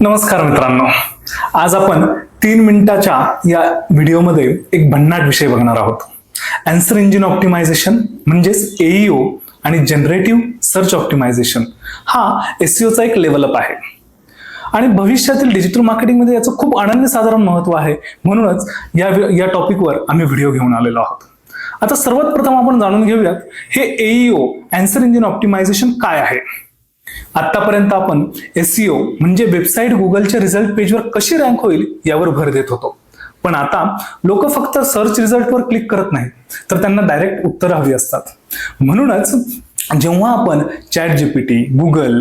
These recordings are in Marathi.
नमस्कार मित्रांनो. आज आपण तीन मिनिटाच्या या व्हिडिओमध्ये एक भन्नाट विषय बघणार आहोत. अँसर इंजिन ऑप्टिमायझेशन म्हणजेच एईओ आणि जनरेटिव्ह सर्च ऑप्टिमायझेशन हा एसईओचा एक लेवलअप आहे. आणि भविष्यातील डिजिटल मार्केटिंगमध्ये याचं खूप अनन्यसाधारण महत्त्व आहे. म्हणूनच या या टॉपिकवर आम्ही व्हिडिओ घेऊन आलेलो आहोत. आता सर्वात प्रथम आपण जाणून घेऊयात हे एईओ अँसर इंजिन ऑप्टिमायझेशन काय आहे? आतापर्यंत आपण एसईओ म्हणजे वेबसाईट गुगलच्या रिझल्ट पेजवर कशी रँक होईल यावर भर देत होतो. पण आता लोक फक्त सर्च रिझल्टवर क्लिक करत नाही तर त्यांना डायरेक्ट उत्तर हवी असतात. म्हणूनच जेव्हा आपण चॅट जीपीटी गुगल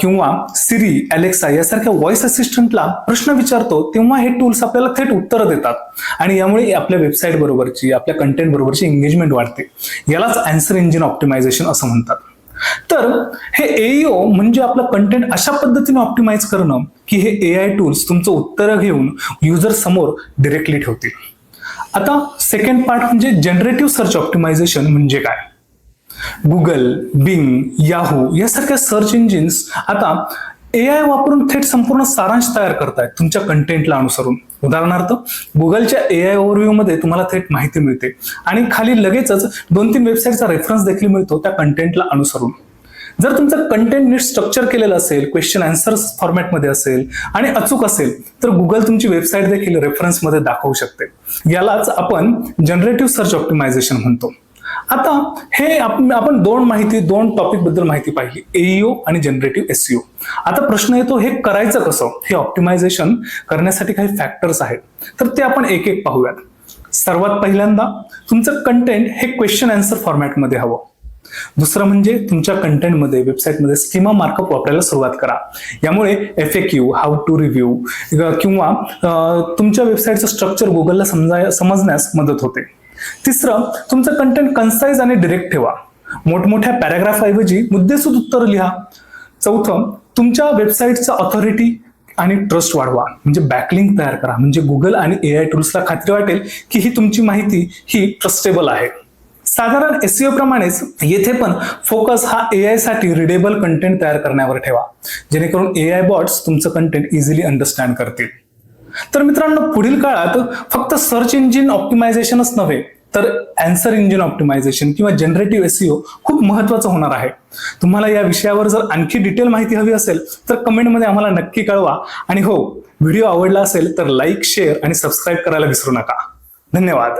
किंवा सिरी अलेक्सा यासारख्या व्हॉइस असिस्टंटला प्रश्न विचारतो तेव्हा हे टूल्स आपल्याला थेट उत्तरं देतात. आणि यामुळे आपल्या वेबसाईट बरोबरची आपल्या कंटेंट बरोबरची एंगेजमेंट वाढते. यालाच अँसर इंजिन ऑप्टिमायझेशन असं म्हणतात. तर हे एईओ म्हणजे आपलं कंटेंट अशा पद्धतीने ऑप्टिमाइज करणं की हे ए आय टूल्स तुमचं उत्तर घेऊन युजर समोर डिरेक्टली ठेवतील. आता सेकंड पार्ट म्हणजे जनरेटिव्ह सर्च ऑप्टिमायझेशन म्हणजे काय? गुगल बिंग याहू यासारख्या सर्च इंजिन्स आता ए आय वापरून थेट संपूर्ण सारांश तयार करतायत तुमच्या कंटेंटला अनुसरून. उदाहरणार्थ गुगलच्या ए आय ओव्हरव्ह्यू मध्ये तुम्हाला थेट माहिती मिळते आणि खाली लगेचच दोन तीन वेबसाईटचा रेफरन्स देखील मिळतो त्या कंटेंटला अनुसरून. जर तुमचं कंटेंट नीट स्ट्रक्चर केलेलं असेल क्वेश्चन आन्सर फॉर्मॅटमध्ये असेल आणि अचूक असेल तर गुगल तुमची वेबसाईट देखील रेफरन्समध्ये दाखवू शकते. यालाच आपण जनरेटिव्ह सर्च ऑप्टिमायझेशन म्हणतो. आता हे आपण दोन माहिती दोन टॉपिकबद्दल माहिती पाहिली एईओ आणि जनरेटिव्ह एसईओ आता प्रश्न येतो हे करायचं कसं? हे ऑप्टिमायझेशन करण्यासाठी काही फॅक्टर्स आहेत. तर ते आपण एक एक पाहूयात. सर्वात पहिल्यांदा तुमचं कंटेंट हे क्वेश्चन आन्सर फॉर्मॅटमध्ये हवं. दुसरं म्हणजे तुमच्या कंटेंटमध्ये वेबसाईटमध्ये स्कीमा मार्कअप वापरायला सुरुवात करा. यामुळे F A Q how to review किंवा तुमच्या वेबसाईटचं स्ट्रक्चर गुगलला समजा समजण्यास मदत होते. तिसरं तुमचं कंटेंट कन्साईज आणि डिरेक्ट ठेवा. मोठमोठ्या पॅराग्राफ ऐवजी मुद्देसूद उत्तर लिहा. चौथं तुमच्या वेबसाईटचा ऑथॉरिटी आणि ट्रस्ट वाढवा. म्हणजे बॅकलिंक तयार करा. म्हणजे गुगल आणि ए आय टूल्सला खात्री वाटेल की ही तुमची माहिती ही ट्रस्टेबल आहे. साधारण एसईओ प्रमाणेच येथे पण फोकस हा ए आयसाठी रिडेबल कंटेंट तयार करण्यावर ठेवा. जेणेकरून ए आय बॉट्स तुमचं कंटेंट इझिली अंडरस्टँड करतील. तर मित्रांनो पुढील काळात फक्त सर्च इंजिन ऑप्टिमायझेशनच नव्हे तर अँसर इंजिन ऑप्टिमायझेशन किंवा जनरेटिव्ह एसईओ खूप महत्वाचं होणार आहे. तुम्हाला या विषयावर जर आणखी डिटेल माहिती हवी असेल तर कमेंटमध्ये आम्हाला नक्की कळवा. आणि हो व्हिडिओ आवडला असेल तर लाईक शेअर आणि सबस्क्राईब करायला विसरू नका. धन्यवाद.